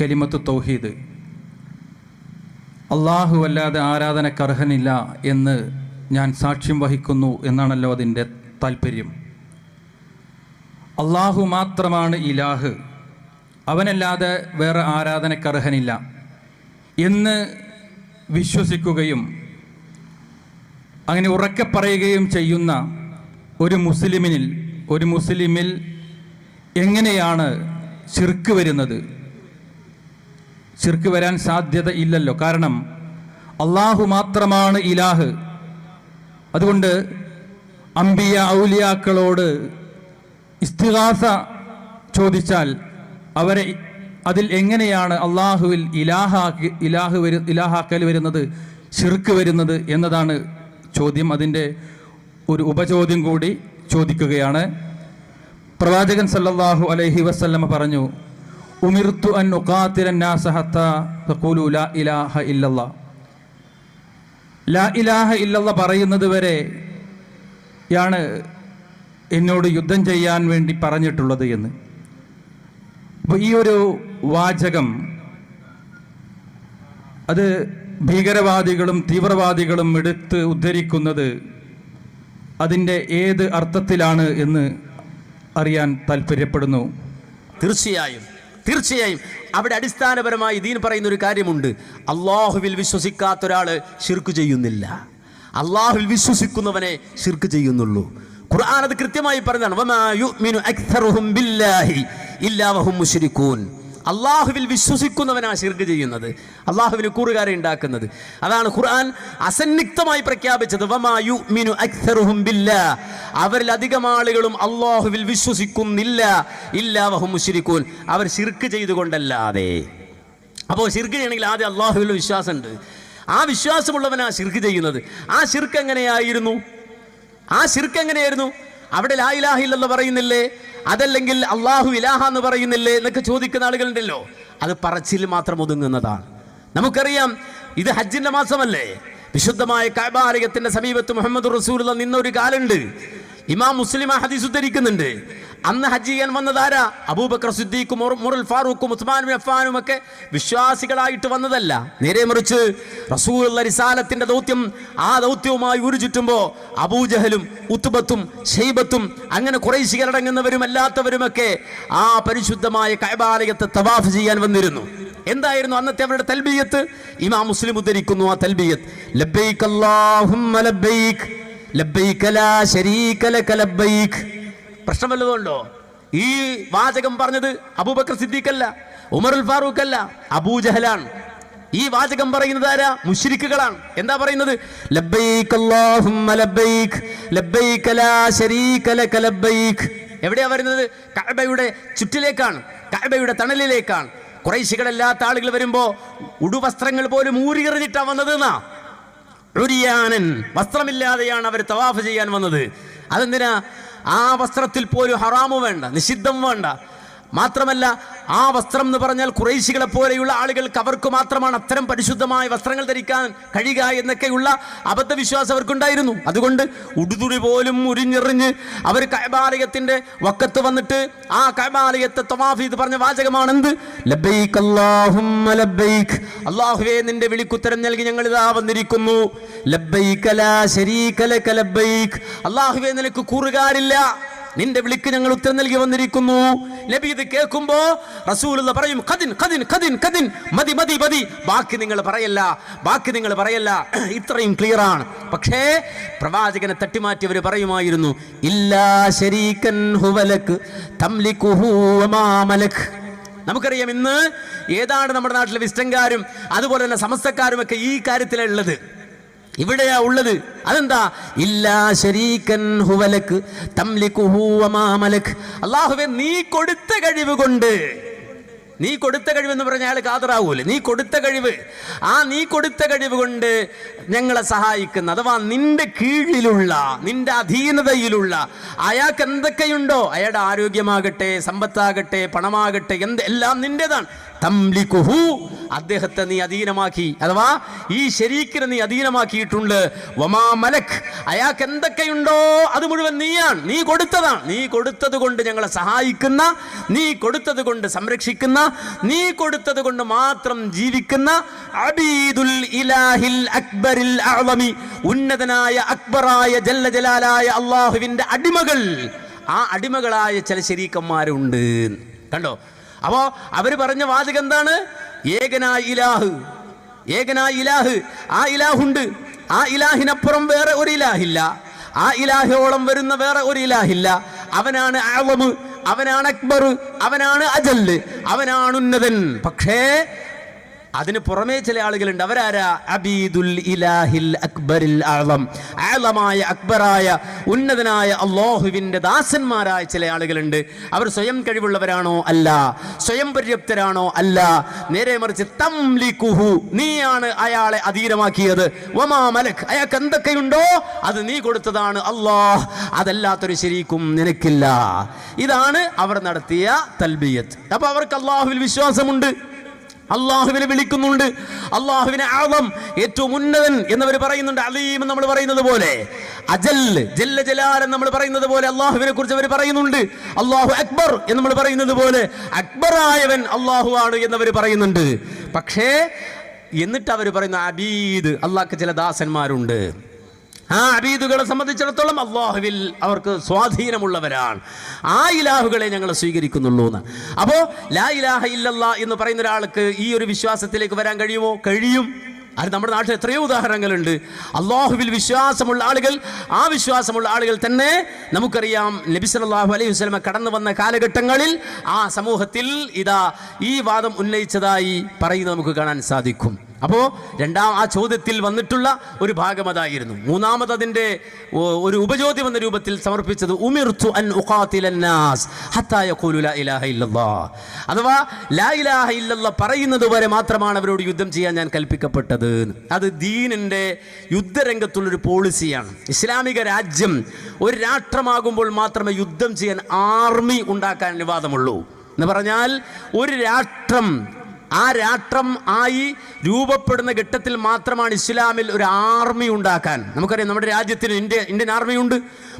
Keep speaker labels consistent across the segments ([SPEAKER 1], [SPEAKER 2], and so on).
[SPEAKER 1] കലിമത്ത് തൗഹീദ്. അള്ളാഹു അല്ലാതെ ആരാധനക്കർഹനില്ല എന്ന് ഞാൻ സാക്ഷ്യം വഹിക്കുന്നു എന്നാണല്ലോ അതിന്റെ താല്പര്യം. അള്ളാഹു മാത്രമാണ് ഇലാഹ്. അവനല്ലാതെ വേറെ ആരാധനക്കർഹനില്ല എന്ന് വിശ്വസിക്കുകയും അങ്ങനെ ഉറക്കെ പറയുകയും ചെയ്യുന്ന ഒരു മുസ്ലിമിനിൽ ഒരു മുസ്ലിമിൽ എങ്ങനെയാണ് ചിർക്ക് വരുന്നത്? ശിർക്ക് വരാൻ സാധ്യത ഇല്ലല്ലോ. കാരണം അള്ളാഹു മാത്രമാണ് ഇലാഹ്. അതുകൊണ്ട് അമ്പിയ ഔലിയാക്കളോട് ഇസ്തിഹാസ ചോദിച്ചാൽ അവരെ അതിൽ എങ്ങനെയാണ് അള്ളാഹുവിൽ ഇലാഹാക്കി ഇലാഹ് വരു ഇലാഹാക്കൽ വരുന്നത് ഷിർക്ക് വരുന്നത് എന്നതാണ് ചോദ്യം. അതിന്റെ ഒരു ഉപചോദ്യം കൂടി ചോദിക്കുകയാണ്. പ്രവാചകൻ സല്ലാഹു അലൈഹി വസ്ല്ലമ്മ പറഞ്ഞു ഉമിർത്തു അൻ ഇലാഹ ഇല്ലല്ലാ. ലാ ഇലാഹ ഇല്ലല്ല പറയുന്നത് വരെ യാണ് എന്നോട് യുദ്ധം ചെയ്യാൻ വേണ്ടി പറഞ്ഞിട്ടുള്ളത് എന്ന്. അപ്പോൾ ഈ ഒരു വാചകം അത് ഭീകരവാദികളും തീവ്രവാദികളും എടുത്ത് ഉദ്ധരിക്കുന്നത് അതിന്റെ ഏത് അർത്ഥത്തിലാണ് എന്ന് അറിയാൻ താല്പര്യപ്പെടുന്നു
[SPEAKER 2] തീർച്ചയായും. തീർച്ചയായും അവിടെ അടിസ്ഥാനപരമായി ദീൻ പറയുന്ന ഒരു കാര്യമുണ്ട്. അള്ളാഹുവിൽ വിശ്വസിക്കാത്ത ഒരാൾ ഷിർക്ക് ചെയ്യുന്നില്ല. അള്ളാഹുവിൽ വിശ്വസിക്കുന്നവനെ ശിർക്ക് ചെയ്യുന്നുള്ളൂ. ഖുർആൻ അത് കൃത്യമായി പറഞ്ഞതാണ്. അള്ളാഹുവിൽ വിശ്വസിക്കുന്നവനാണ് ശിർക്ക് ചെയ്യുന്നത്. അള്ളാഹുവിന് കൂറുകാരെ ഉണ്ടാക്കുന്നത്. അതാണ് ഖുർആൻ അസന്നിഗ്ധമായി പ്രഖ്യാപിച്ചത്. ബില്ലാ. അവരിൽ അധികം ആളുകളും അള്ളാഹുവിൽ വിശ്വസിക്കുന്നില്ല. ഇല്ല വഹും മുശ്രിക്കൂൻ. അവർ ഷിർക്ക് ചെയ്തുകൊണ്ടല്ലാതെ. അപ്പോൾ ശിർക്ക് ചെയ്യണമെങ്കിൽ ആദ്യം അള്ളാഹുവിൽ വിശ്വാസമുണ്ട്. ആ വിശ്വാസമുള്ളവനാ ശിർക്ക് ചെയ്യുന്നത്. ആ ശിർക്ക് എങ്ങനെയായിരുന്നു? ആ ശിർക്ക് എങ്ങനെയായിരുന്നു? അവിടെ ലായിലാഹില്ലെന്ന് പറയുന്നില്ലേ? അതല്ലെങ്കിൽ അള്ളാഹു ഇലാഹ എന്ന് പറയുന്നില്ലേ എന്നൊക്കെ ചോദിക്കുന്ന ആളുകളുണ്ടല്ലോ. അത് പറച്ചിൽ മാത്രം ഒതുങ്ങുന്നതാണ്. നമുക്കറിയാം ഇത് ഹജ്ജിന്റെ മാസമല്ലേ? വിശുദ്ധമായ കൈബാലയത്തിന്റെ സമീപത്ത് മുഹമ്മദ് റസൂൽ നിന്നൊരു കാലുണ്ട്. ഇമാം മുസ്ലിം ഹദീസ് ഉദ്ധരിക്കുന്നുണ്ട്. അന്ന് ഹജ്ജ് ചെയ്യാൻ അബൂബക്കർ സിദ്ദീഖും മുറുൽ ഫാറൂഖും ഉസ്മാനും അഫാനും ഒക്കെ വിശ്വാസികളായിട്ട് വന്നതല്ല. നേരെ മറിച്ച് റസൂൽ റിസാലത്തിന്റെ ദൗത്യം ആ ദൗത്യവുമായി ഉരു ചുറ്റുമ്പോ അബൂജഹലും ഉത്തുബത്തും ഷെയ്ബത്തും അങ്ങനെ കുറേശികളടങ്ങുന്നവരും അല്ലാത്തവരുമൊക്കെ ആ പരിശുദ്ധമായ കൈബാലയത്തെ തവാഫ് ചെയ്യാൻ വന്നിരുന്നു. എന്തായിരുന്നു അന്നത്തെ അവരുടെ തൽബിയത്ത്? ഇമാ മുസ്ലിം ഉദ്ധരിക്കുന്നു ആ തൽബിയത്ത്. ലബ്ബൈക് അല്ലാഹുമ്മ ലബ്ബൈക് ലബ്ബൈക ലാ ശരീക ലക ലബ്ബൈക്. പ്രശ്നം ഈ വാചകം പറഞ്ഞത് അബൂബക്കർ സിദ്ദീഖല്ല ഉമറുൽ ഫാറൂഖ് അല്ല അബൂജഹലാണ് ഈ വാചകം പറയുന്നത് ആരാ? മുഷിരിക്കുകളാണ് എന്താ പറയുന്നത്? അല്ലാഹുമ്മ ലാ ലക എവിടെയാ വരുന്നത്? കഅബയുടെ ചുറ്റിലേക്കാണ് കഅബയുടെ തണലിലേക്കാണ്. കുറേശികളല്ലാത്ത ആളുകൾ വരുമ്പോ ഉടുവസ്ത്രങ്ങൾ പോലും ഊരിയെറിഞ്ഞിട്ടാ വന്നത് എന്നാ ഉരിയാനൻ വസ്ത്രമില്ലാതെയാണ് അവർ തവാഫ് ചെയ്യാൻ വന്നത്. അതെന്തിനാ? ആ വസ്ത്രത്തിൽ പോലും ഹറാമു വേണ്ട നിഷിദ്ധം വേണ്ട. മാത്രമല്ല ആ വസ്ത്രം എന്ന് പറഞ്ഞാൽ കുറേശികളെ പോലെയുള്ള ആളുകൾക്ക് അവർക്ക് മാത്രമാണ് അത്തരം പരിശുദ്ധമായ വസ്ത്രങ്ങൾ ധരിക്കാൻ കഴിയുക എന്നൊക്കെയുള്ള അബദ്ധവിശ്വാസം അവർക്കുണ്ടായിരുന്നു. അതുകൊണ്ട് ഉടുതുടി പോലും ഉരിഞ്ഞെറിഞ്ഞ് അവർ കൈബാലയത്തിന്റെ വക്കത്ത് വന്നിട്ട് ആ കൈബാലയത്തെ തൊമാഫി ചെയ്ത് പറഞ്ഞ വാചകമാണ് എന്ത് ലബ്ബൈക് അല്ലാഹുമ്മ ലബ്ബൈക് അല്ലാഹുവേ നിന്റെ വിളിക്കുത്തരം നൽകി ഞങ്ങൾ ഇതാ വന്നിരിക്കുന്നു അള്ളാഹുവേ നിനക്ക് കൂറുകാരില്ല. നിന്റെ വിളിക്ക് ഞങ്ങൾ ഉത്തരം നൽകി വന്നിരിക്കുന്നു. നബി ഇത് കേൾക്കുമ്പോ റസൂലുള്ള പറയും കദിൻ കദിൻ കദിൻ കദിൻ മതി മതി മതി. ബാക്കി നിങ്ങൾ പറയല്ല ബാക്കി നിങ്ങൾ പറയല്ല. ഇത്രയും ക്ലിയർ ആണ്. പക്ഷേ പ്രവാചകനെ തട്ടിമാറ്റിയവർ പറയുമായിരുന്നു ഇല്ലാ നമുക്കറിയാം ഇന്ന് ഏതാണ് നമ്മുടെ നാട്ടിലെ വിസ്റ്റംകാരും അതുപോലെ തന്നെ സമസ്തക്കാരും ഒക്കെ ഈ കാര്യത്തിലുള്ളത് ഇവിടെയാ ഉള്ളത്. അതെന്താ? ഇല്ലാ ശരീകൻ ഹുവലക് തംലികുഹു വമാ മലക്. അല്ലാഹുവേ നീ കൊടുത്ത കഴിവ് കൊണ്ട് നീ കൊടുത്ത കഴിവ് എന്ന് പറഞ്ഞ അയാൾ കാതറാവൂലെ നീ കൊടുത്ത കഴിവ്. ആ നീ കൊടുത്ത കഴിവ് കൊണ്ട് ഞങ്ങളെ സഹായിക്കുന്ന അഥവാ നിന്റെ കീഴിലുള്ള നിന്റെ അധീനതയിലുള്ള അയാൾക്ക് എന്തൊക്കെയുണ്ടോ? അയാളുടെ ആരോഗ്യമാകട്ടെ സമ്പത്താകട്ടെ പണമാകട്ടെ എന്ത് എല്ലാം നിന്റേതാണ്. തംലിക്കുഹു അദ്ദേഹത്തെ നീ അധീനമാക്കി. അഥവാ ഈ ശരീക്കിനെ നീ അധീനമാക്കിയിട്ടുണ്ട്. വമാ മലക് അയാൾക്ക് എന്തൊക്കെയുണ്ടോ അത് മുഴുവൻ നീയാണ്. നീ കൊടുത്തതാണ്. നീ കൊടുത്തത് കൊണ്ട് ഞങ്ങളെ സഹായിക്കുന്ന നീ കൊടുത്തത് കൊണ്ട് സംരക്ഷിക്കുന്ന നീ കൊടുത്തത് കൊണ്ട് മാത്രം ജീവിക്കുന്ന അബീദുൽ ഇലാഹിൽ അക്ബറിൽ അഅ്ലമി ഉന്നതനായ അക്ബറായ ജല്ല ജലാലായ അള്ളാഹുവിന്റെ അടിമകൾ. ആ അടിമകളായ ചില ശരീക്കന്മാരുണ്ട്. കണ്ടോ? അപ്പോ അവർ പറഞ്ഞ വാചകം എന്താണ്? ഏകനായ ഇലാഹ്. ഏകനായ ഇലാഹ്. ആ ഇലാഹുണ്ട്. ആ ഇലാഹിനപ്പുറം വേറെ ഒരു ഇലാഹില്ല. ആ ഇലാഹയോളം വരുന്ന വേറെ ഒരു ഇലാഹില്ല. അവനാണ് ആവമ് അവനാണ് അക്ബർ അവനാണ് അജൽ അവനാണ് ഉന്നതൻ. പക്ഷേ അതിന് പുറമേ ചില ആളുകളുണ്ട്. അവരാരാ? അബീദുൽ ഇലാഹിൽ അക്ബറിൽ ആളം ആളമായ അക്ബറായ ഉന്നതനായ അള്ളാഹുവിന്റെ ദാസന്മാരായ ചില ആളുകളുണ്ട്. അവർ സ്വയം കഴിവുള്ളവരാണോ? അല്ല. സ്വയം പര്യാപ്തരാണോ അല്ല. നേരെ മറിച്ച് നീയാണ് അയാളെ അധീരമാക്കിയത് വമാ മലക് അയാൾക്ക് എന്തൊക്കെയുണ്ടോ അത് നീ കൊടുത്തതാണ് അള്ളാഹ് അതല്ലാത്തൊരു ശരിക്കും നിനക്കില്ല. ഇതാണ് അവർ നടത്തിയ തൽബിയത്ത്. അപ്പൊ അവർക്ക് അള്ളാഹുവിൽ വിശ്വാസമുണ്ട്. അള്ളാഹുവിനെ വിളിക്കുന്നുണ്ട്. അള്ളാഹുവിനെ ആവം. ഏറ്റവും ഉന്നതൻ എന്നവർ പറയുന്നുണ്ട്. അലീം നമ്മൾ പറയുന്നത് പോലെ. അജൽ ജല്ല ജലാലൻ നമ്മൾ പറയുന്നത് പോലെ അള്ളാഹുവിനെ കുറിച്ച് അവർ പറയുന്നുണ്ട്. അള്ളാഹു അക്ബർ എന്ന് നമ്മൾ പറയുന്നത് പോലെ അക്ബറായവൻ അള്ളാഹു ആണ് എന്നവർ പറയുന്നുണ്ട്. പക്ഷേ എന്നിട്ട് അവർ പറയുന്ന അബീദ് അള്ളാഹ്ക്ക് ചില ദാസന്മാരുണ്ട്. ആ അബീദുകളെ സംബന്ധിച്ചിടത്തോളം അള്ളാഹുവിൽ അവർക്ക് സ്വാധീനമുള്ളവരാണ്. ആ ഇലാഹുകളെ ഞങ്ങൾ സ്വീകരിക്കുന്നുള്ളൂ എന്ന് അപ്പോൾ ലാ ഇലാഹ ഇല്ലല്ല എന്ന് പറയുന്ന ഒരാൾക്ക് ഈ ഒരു വിശ്വാസത്തിലേക്ക് വരാൻ കഴിയുമോ? കഴിയും. അത് നമ്മുടെ നാട്ടിൽ എത്രയോ ഉദാഹരണങ്ങളുണ്ട്. അള്ളാഹുവിൽ വിശ്വാസമുള്ള ആളുകൾ ആ വിശ്വാസമുള്ള ആളുകൾ തന്നെ നമുക്കറിയാം നബി സല്ലല്ലാഹു അലൈഹി വസ്ലമ കടന്നു വന്ന കാലഘട്ടങ്ങളിൽ ആ സമൂഹത്തിൽ ഇതാ ഈ വാദം ഉന്നയിച്ചതായി പറയുന്നത് നമുക്ക് കാണാൻ സാധിക്കും. അപ്പോൾ രണ്ടാം ആ ചോദ്യത്തിൽ വന്നിട്ടുള്ള ഒരു ഭാഗം അതായിരുന്നു. മൂന്നാമത് അതിന്റെ ഒരു ഉപചോദ്യം എന്ന രൂപത്തിൽ സമർപ്പിച്ചത് ഉമിർത്തു അൻ ഉഖാത്തിലന്നാസ് ഹത്തായ ഹത്താ യഖൂലു ലാ ഇലാഹ ഇല്ലല്ലാഹ്. അഥവാ ലാ ഇലാഹ ഇല്ലല്ലാഹ് പറയുന്നത് വരെ മാത്രമാണ് അവരോട് യുദ്ധം ചെയ്യാൻ ഞാൻ കൽപ്പിക്കപ്പെട്ടത്. അത് ദീനിന്റെ യുദ്ധരംഗത്തുള്ളൊരു പോളിസിയാണ്. ഇസ്ലാമിക രാജ്യം ഒരു രാഷ്ട്രമാകുമ്പോൾ മാത്രമേ യുദ്ധം ചെയ്യാൻ ആർമി ഉണ്ടാക്കാൻ അനുവാദമുള്ളൂ. എന്ന് പറഞ്ഞാൽ ഒരു രാഷ്ട്രം ആ രാഷ്ട്രം ആയി രൂപപ്പെടുന്ന ഘട്ടത്തിൽ മാത്രമാണ് ഇസ്ലാമിൽ ഒരു ആർമി ഉണ്ടാക്കാൻ. നമുക്കറിയാം നമ്മുടെ രാജ്യത്തിന് ഇന്ത്യ ഇന്ത്യൻ ആർമിയുണ്ട്.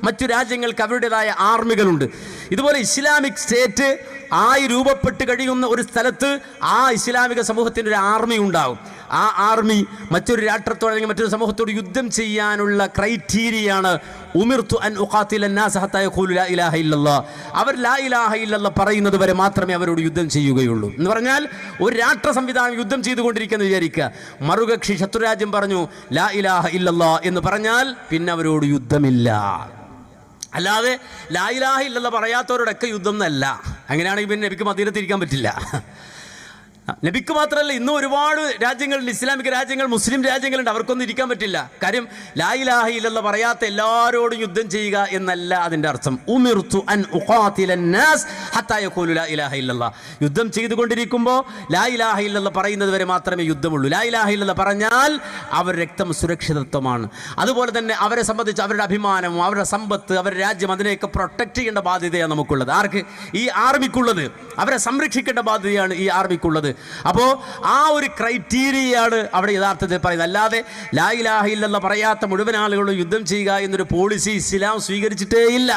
[SPEAKER 2] മറ്റു രാജ്യങ്ങൾക്ക് അവരുടേതായ ആർമികളുണ്ട്. ഇതുപോലെ ഇസ്ലാമിക് സ്റ്റേറ്റ് ആയി രൂപപ്പെട്ട് കഴിയുന്ന ഒരു സ്ഥലത്ത് ആ ഇസ്ലാമിക സമൂഹത്തിന്റെ ഒരു ആർമി ഉണ്ടാവും. ആ ആർമി മറ്റൊരു രാഷ്ട്രത്തോട് അല്ലെങ്കിൽ മറ്റൊരു സമൂഹത്തോട് യുദ്ധം ചെയ്യാനുള്ള ക്രൈറ്റീരിയയാണ് ഉമിർത്തു അൻ ലാ ഇലാഹ ഇല്ലല്ലാഹ് അവർ ലാ ഇലാഹ ഇല്ലല്ലാഹ് പറയുന്നത് വരെ മാത്രമേ അവരോട് യുദ്ധം ചെയ്യുകയുള്ളൂ. എന്ന് പറഞ്ഞാൽ ഒരു രാഷ്ട്ര സംവിധാനം യുദ്ധം ചെയ്തുകൊണ്ടിരിക്കുന്ന വിചാരിക്കുക. മറുകക്ഷി ശത്രുരാജ്യം പറഞ്ഞു ലാ ഇലാഹ ഇല്ലല്ലാഹ് എന്ന് പറഞ്ഞാൽ പിന്നെ അവരോട് യുദ്ധമില്ല. അല്ലാതെ ലാ ഇലാഹ ഇല്ലല്ലാഹ് പറയാത്തവരോടൊക്കെ യുദ്ധം എന്നല്ല. അങ്ങനെയാണെങ്കിൽ പിന്നെ എനിക്ക് മദീനത്തിരിക്കാൻ പറ്റില്ല. നബിക്ക് മാത്രമല്ല ഇന്നും ഒരുപാട് രാജ്യങ്ങളിൽ ഇസ്ലാമിക രാജ്യങ്ങൾ മുസ്ലിം രാജ്യങ്ങളുണ്ട് അവർക്കൊന്നും ഇരിക്കാൻ പറ്റില്ല. കാര്യം ലായിലാഹ ഇല്ലല്ല പറയാത്ത എല്ലാവരോടും യുദ്ധം ചെയ്യുക എന്നല്ല അതിന്റെ അർത്ഥം. ഉമിർത്തു അൻ ഉഖാത്തിലന്നാസ് നാസ് ഹത്താ യഖൂലു ലാ ഇലാഹ ഇല്ലല്ലാ. യുദ്ധം ചെയ്തുകൊണ്ടിരിക്കുമ്പോൾ ലാ ഇലാഹ ഇല്ലല്ല പറയുന്നത് വരെ മാത്രമേ യുദ്ധമുള്ളൂ. ലാ ഇലാഹ ഇല്ലല്ല പറഞ്ഞാൽ അവർ രക്തം സുരക്ഷിതത്വമാണ്. അതുപോലെ തന്നെ അവരെ സംബന്ധിച്ച് അവരുടെ അഭിമാനവും അവരുടെ സമ്പത്ത് അവരുടെ രാജ്യം അതിനെയൊക്കെ പ്രൊട്ടക്ട് ചെയ്യേണ്ട ബാധ്യതയാണ് നമുക്കുള്ളത്. ആർക്ക്? ഈ ആർമിക്കുള്ളത് അവരെ സംരക്ഷിക്കേണ്ട ബാധ്യതയാണ് ഈ ആർമിക്കുള്ളത് അപ്പോൾ ആ ഒരു ക്രൈറ്റീരിയയാണ് അവിടെ യഥാർത്ഥത്തിൽ പറയുന്നത്. അല്ലാതെ ലാ ഇലാഹ ഇല്ലെന്ന് പറയാത്ത മുഴുവൻ ആളുകളും യുദ്ധം ചെയ്യുക എന്നൊരു പോളിസി ഇസ്ലാം സ്വീകരിച്ചിട്ടേ ഇല്ല.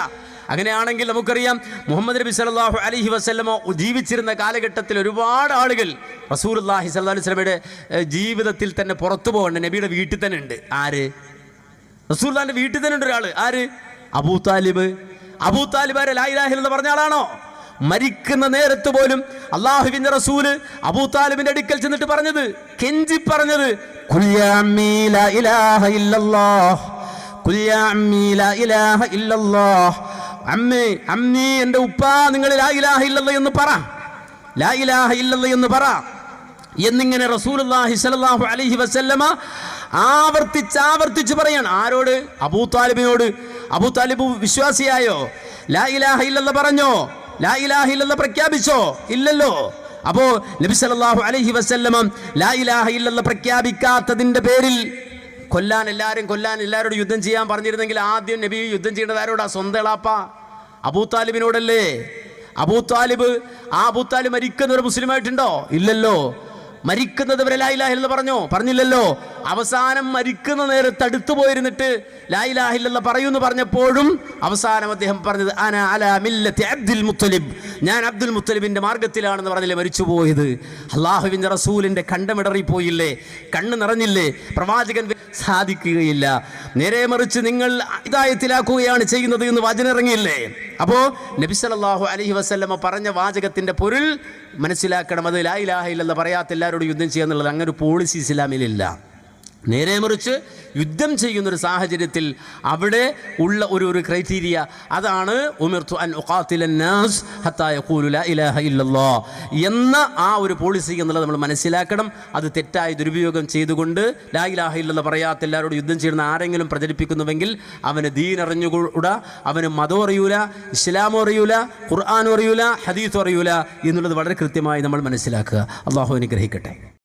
[SPEAKER 2] അങ്ങനെയാണെങ്കിൽ നമുക്കറിയാം മുഹമ്മദ് നബി സല്ലല്ലാഹു അലഹി വസല്ലമ ജീവിച്ചിരുന്ന കാലഘട്ടത്തിൽ ഒരുപാട് ആളുകൾ റസൂലുള്ളാഹി സ്വല്ലല്ലാഹു അലൈഹി വസ്ലമയുടെ ജീവിതത്തിൽ തന്നെ പുറത്തു പോകേണ്ട. നബിയുടെ വീട്ടിൽ തന്നെ ഉണ്ട്. ആര്? റസൂൽദാന്റെ വീട്ടിൽ തന്നെ ഉണ്ട് ഒരാൾ ആര്? അബൂ താലിബ്. അബൂ താലിബ് ആരെ ലായിലാഹിൽ എന്ന് പറഞ്ഞ ആളാണോ? മരിക്കുന്ന നേരത്ത് പോലും അള്ളാഹുവിന്റെ റസൂൽ അബൂ താലിബിന്റെ അടുക്കൽ ചെന്നിട്ട് പറഞ്ഞത് കെഞ്ചി പറഞ്ഞത് "ഖുൽ യാ അമ്മീ അമ്മീ എന്റെ ഉപ്പാ നിങ്ങൾ ലാ ഇലാഹ ഇല്ലല്ലാഹ് എന്ന് പറ ലാ ഇലാഹ ഇല്ലല്ലാഹ് എന്ന് പറ. എന്നിങ്ങനെ റസൂലുള്ളാഹി സ്വല്ലല്ലാഹു അലൈഹി വസല്ലമ ആവർത്തിച്ച് ആവർത്തിച്ച് പറയാണ്. ആരോട്? അബൂ താലിബിനോട്. അബൂ താലിബ് വിശ്വാസിയായോ? ലാ ഇലാഹ ഇല്ലല്ലാഹ് പറഞ്ഞോ? ലാ ഇലാഹ പ്രഖ്യാപിച്ചോ? ഇല്ലല്ലോ. അപ്പോ നബി സല്ലല്ലാഹു അലൈഹി വസല്ലമ ലാ ഇലാഹ ഇല്ലല്ലാഹ് പ്രഖ്യാപിക്കാത്തതിന്റെ പേരിൽ കൊല്ലാൻ എല്ലാവരും കൊല്ലാൻ എല്ലാവരോടും യുദ്ധം ചെയ്യാൻ പറഞ്ഞിരുന്നെങ്കിൽ ആദ്യം നബി യുദ്ധം ചെയ്യേണ്ടത് ആരോടാ? സ്വന്തം എളാപ്പ. അബൂ അബൂത്താലിബ് അബൂ താലിബ് ആ അബൂത്താലിബ് താലിബ് മരിക്കുന്ന ഒരു മുസ്ലിമായിട്ടുണ്ടോ? ഇല്ലല്ലോ. മരിക്കുന്നത് വരെ ലായിലാഹില്ലെന്ന് പറഞ്ഞോ? പറഞ്ഞില്ലല്ലോ. അവസാനം മരിക്കുന്ന നേരത്ത് അടുത്തു പോയിരുന്നിട്ട് ലായിലാഹില്ലെന്ന് പറയുമെന്ന് പറഞ്ഞപ്പോഴും അവസാനം അദ്ദേഹം പറഞ്ഞത് അന അല മില്ലത്തി അബ്ദുൽ മുത്തലിബ്. ഞാൻ അബ്ദുൽ മുത്തലിബിന്റെ മാർഗത്തിലാണെന്ന് പറഞ്ഞില്ലേ മരിച്ചു പോയത് അള്ളാഹുവിന്റെ റസൂലിന്റെ കണ്ടമിടറിപ്പോയില്ലേ കണ്ണ് നിറഞ്ഞില്ലേ പ്രവാചകൻ സാധിക്കുകയില്ല. നേരെ മറിച്ച് നിങ്ങൾ ഇതായത്തിലാക്കുകയാണ് ചെയ്യുന്നത് എന്ന് വചനിറങ്ങിയില്ലേ? അപ്പോ നബിസലല്ലാഹു അലഹി വസ്ല്ലമ്മ പറഞ്ഞ വാചകത്തിന്റെ പൊരുൾ മനസ്സിലാക്കണം. അത് ലായിലാഹയില്ലെന്ന് പറയാത്ത എല്ലാവരോടും യുദ്ധം ചെയ്യാന്നുള്ളത് അങ്ങനെ ഒരു പോളിസി ഇസ്ലാമിലില്ല. നേരെ മറിച്ച് യുദ്ധം ചെയ്യുന്നൊരു സാഹചര്യത്തിൽ അവിടെ ഉള്ള ഒരു ഒരു ക്രൈറ്റീരിയ അതാണ് ഉമിർത്തു അൻ ഉഖാത്തിലൻ ഹത്തായ ഹത്താ യഖൂലു ലാ ഇലാഹ ഇല്ലല്ലാ എന്ന ആ ഒരു പോളിസി എന്നുള്ളത് നമ്മൾ മനസ്സിലാക്കണം. അത് തെറ്റായി ദുരുപയോഗം ചെയ്തുകൊണ്ട് ലാ ഇലാഹ ഇല്ലെന്ന് പറയാത്ത എല്ലാവരോടും യുദ്ധം ചെയ്യുന്ന ആരെങ്കിലും പ്രചരിപ്പിക്കുന്നുവെങ്കിൽ അവന് ദീൻ അറിഞ്ഞുകൂടാ അവന് മതം അറിയൂല ഇസ്ലാമോ അറിയൂല ഖുർആാനും അറിയൂല ഹദീസും അറിയൂല എന്നുള്ളത് വളരെ കൃത്യമായി നമ്മൾ മനസ്സിലാക്കുക. അള്ളാഹു അനുഗ്രഹിക്കട്ടെ.